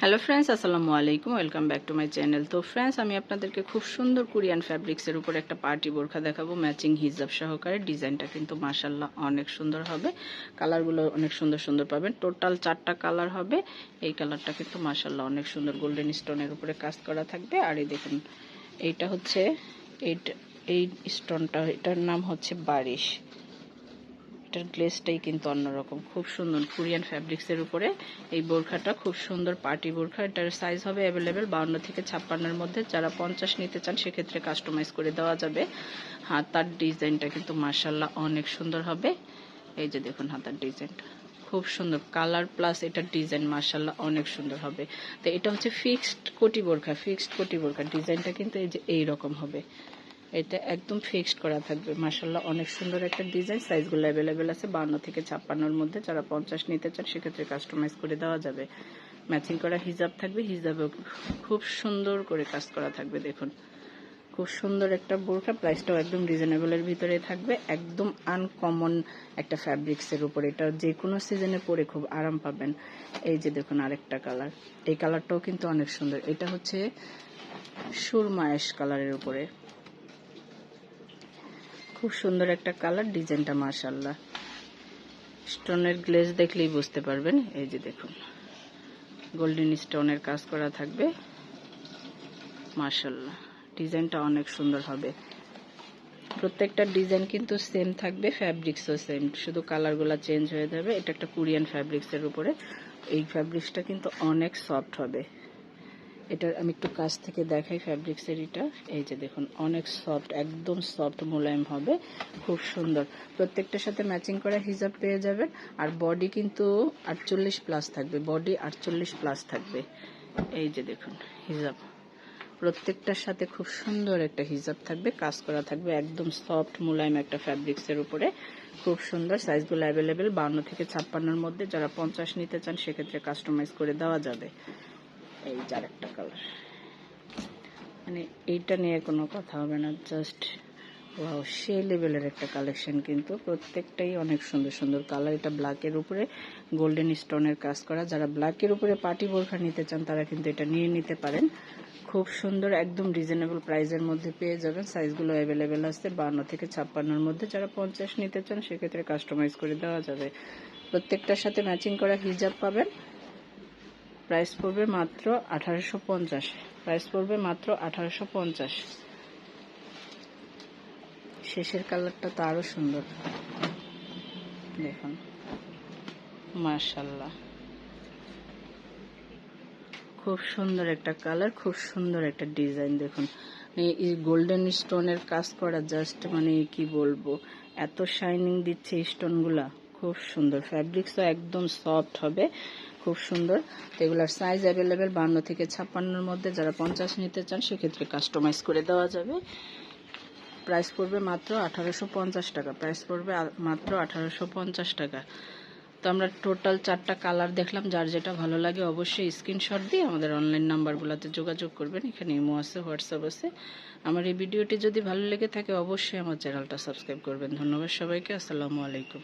Hello friends আসসালামু আলাইকুম welcome back to my channel তো ফ্রেন্ডস আমি আপনাদেরকে খুব সুন্দর কোরিয়ান ফ্যাব্রিক্সের উপর একটা পার্টি বোরখা দেখাবো ম্যাচিং হিজাব সহকারে। ডিজাইনটা কিন্তু মাসাল্লাহ অনেক সুন্দর হবে। কালারগুলো অনেক সুন্দর সুন্দর পাবেন। টোটাল চারটা কালার হবে। এই কালারটা কিন্তু মাসাল্লাহ অনেক সুন্দর গোল্ডেন স্টোনের উপরে কাজ করা থাকবে। আর এই দেখুন, এইটা হচ্ছে, এইটা, এই স্টোনটা এটার নাম হচ্ছে বারিশ। এটার গ্লেসটাই কিন্তু অন্যরকম। খুব সুন্দর কোরিয়ান ফ্যাব্রিক্সের উপরে এই বোরখাটা, খুব সুন্দর পার্টি বোরখা। এটার সাইজ হবে অ্যাভেলেবেল বাউন্ন থেকে ছাপ্পান্নের মধ্যে। যারা পঞ্চাশ নিতে চান, সেক্ষেত্রে কাস্টমাইজ করে দেওয়া যাবে। হাতার ডিজাইনটা কিন্তু মার্শাল্লাহ অনেক সুন্দর হবে। এই যে দেখুন হাতার ডিজাইনটা খুব সুন্দর কালার প্লাস এটার ডিজাইন মার্শাল্লাহ অনেক সুন্দর হবে। তো এটা হচ্ছে ফিক্সড কোটি বোরখা ফিক্সড কোটি বোরখা। ডিজাইনটা কিন্তু এই যে এইরকম হবে। এটা একদম ফিক্সড করা থাকবে। মাসাল্লাহ অনেক সুন্দর একটা ডিজাইন সাইজগুলো অ্যাভেলেবেল আছে, বান্ন থেকে ছাপ্পান্নর মধ্যে। যারা পঞ্চাশ নিতে চান, সেক্ষেত্রে কাস্টমাইজ করে দেওয়া যাবে। ম্যাচিং করা হিজাব থাকবে, হিজাবেও খুব সুন্দর করে কাজ করা থাকবে, দেখুন। খুব সুন্দর একটা বোরখা প্রাইসটাও একদম রিজনেবলের ভিতরে থাকবে। একদম আনকমন একটা ফ্যাব্রিক্সের উপর। এটা যে কোনো সিজনে পরে খুব আরাম পাবেন। এই যে দেখুন আরেকটা কালার এই কালারটাও কিন্তু অনেক সুন্দর। এটা হচ্ছে সুরমায়েশ কালারের উপরে। খুব সুন্দর একটা কালার ডিজাইনটা মার্শাল্লাহ স্টোনের গ্লেজ দেখলেই বুঝতে পারবেন, এই যে দেখুন। গোল্ডেন স্টোনের কাজ করা থাকবে। মার্শাল্লাহ ডিজাইনটা অনেক সুন্দর হবে। প্রত্যেকটা ডিজাইন কিন্তু সেম থাকবে, ফ্যাব্রিক্সও সেম। শুধু কালারগুলো চেঞ্জ হয়ে যাবে, এটা একটা কোরিয়ান ফ্যাব্রিক্সের উপরে। এই ফ্যাব্রিক্সটা কিন্তু অনেক সফট হবে। এটা আমি একটু কাছ থেকে দেখাই ফ্যাব্রিক্সের এটা এই যে দেখুন, অনেক সফট একদম সফট মোলায়েম হবে। খুব সুন্দর। প্রত্যেকটার সাথে ম্যাচিং করা হিজাব পেয়ে যাবেন। আর বডি কিন্তু আটচল্লিশ প্লাস থাকবে। বডি আটচল্লিশ প্লাস থাকবে। এই যে দেখুন, হিজাব। প্রত্যেকটার সাথে খুব সুন্দর একটা হিজাব থাকবে, কাজ করা থাকবে একদম সফট মোলায়েম একটা ফ্যাব্রিক্সের উপরে। খুব সুন্দর সাইজগুলো অ্যাভেলেবেল বান্ন থেকে ছাপ্পান্নর মধ্যে। যারা পঞ্চাশ নিতে চান, সেক্ষেত্রে কাস্টমাইজ করে দেওয়া যাবে। এই যার একটা কালার মানে এইটা নিয়ে কোনো কথা হবে না জাস্ট ওয়াও সেই লেভেলের একটা কালেকশন কিন্তু প্রত্যেকটাই অনেক সুন্দর সুন্দর কালার এটা ব্ল্যাকের উপরে গোল্ডেন স্টোনের কাজ করা। যারা ব্ল্যাকের উপরে পার্টি বোরখা নিতে চান, তারা কিন্তু এটা নিয়ে নিতে পারেন। খুব সুন্দর, একদম রিজনেবল প্রাইসের মধ্যে পেয়ে যাবেন। সাইজগুলো অ্যাভেলেবেল আছে, বান্ন থেকে ছাপ্পান্নর মধ্যে। যারা পঞ্চাশ নিতে চান, সেক্ষেত্রে কাস্টমাইজ করে দেওয়া যাবে। প্রত্যেকটার সাথে ম্যাচিং করা হিজাব পাবেন। প্রাইস পড়বে মাত্র আঠারোশো পঞ্চাশ। প্রাইস পড়বে মাত্র আঠারোশো পঞ্চাশ। শেষের কালারটা তো আরও সুন্দর। দেখুন। মার্শাল্লাহ খুব সুন্দর একটা কালার, খুব সুন্দর একটা ডিজাইন দেখুন। এই গোল্ডেন স্টোনের কাজ করা জাস্ট মানে কি বলব, এত শাইনিং দিচ্ছে স্টোনগুলা। খুব সুন্দর। ফ্যাব্রিক্সও একদম সফট হবে, খুব সুন্দর। এগুলার সাইজ অ্যাভেলেবেল বান্ন থেকে ছাপ্পান্নর মধ্যে, যারা পঞ্চাশ নিতে চান, সেক্ষেত্রে কাস্টমাইজ করে দেওয়া যাবে। প্রাইস পড়বে মাত্র আঠারোশো পঞ্চাশ টাকা। প্রাইস পড়বে মাত্র আঠারোশো পঞ্চাশ টাকা। তো আমরা টোটাল চারটা কালার দেখলাম। যার যেটা ভালো লাগে অবশ্যই স্ক্রিনশট দিয়ে আমাদের অনলাইন নাম্বারগুলোতে যোগাযোগ করবেন। এখানে ইমো আছে, হোয়াটসঅ্যাপ আছে। আমার এই ভিডিওটি যদি ভালো লেগে থাকে, অবশ্যই আমার চ্যানেলটা সাবস্ক্রাইব করবেন। ধন্যবাদ সবাইকে। আসসালামু আলাইকুম।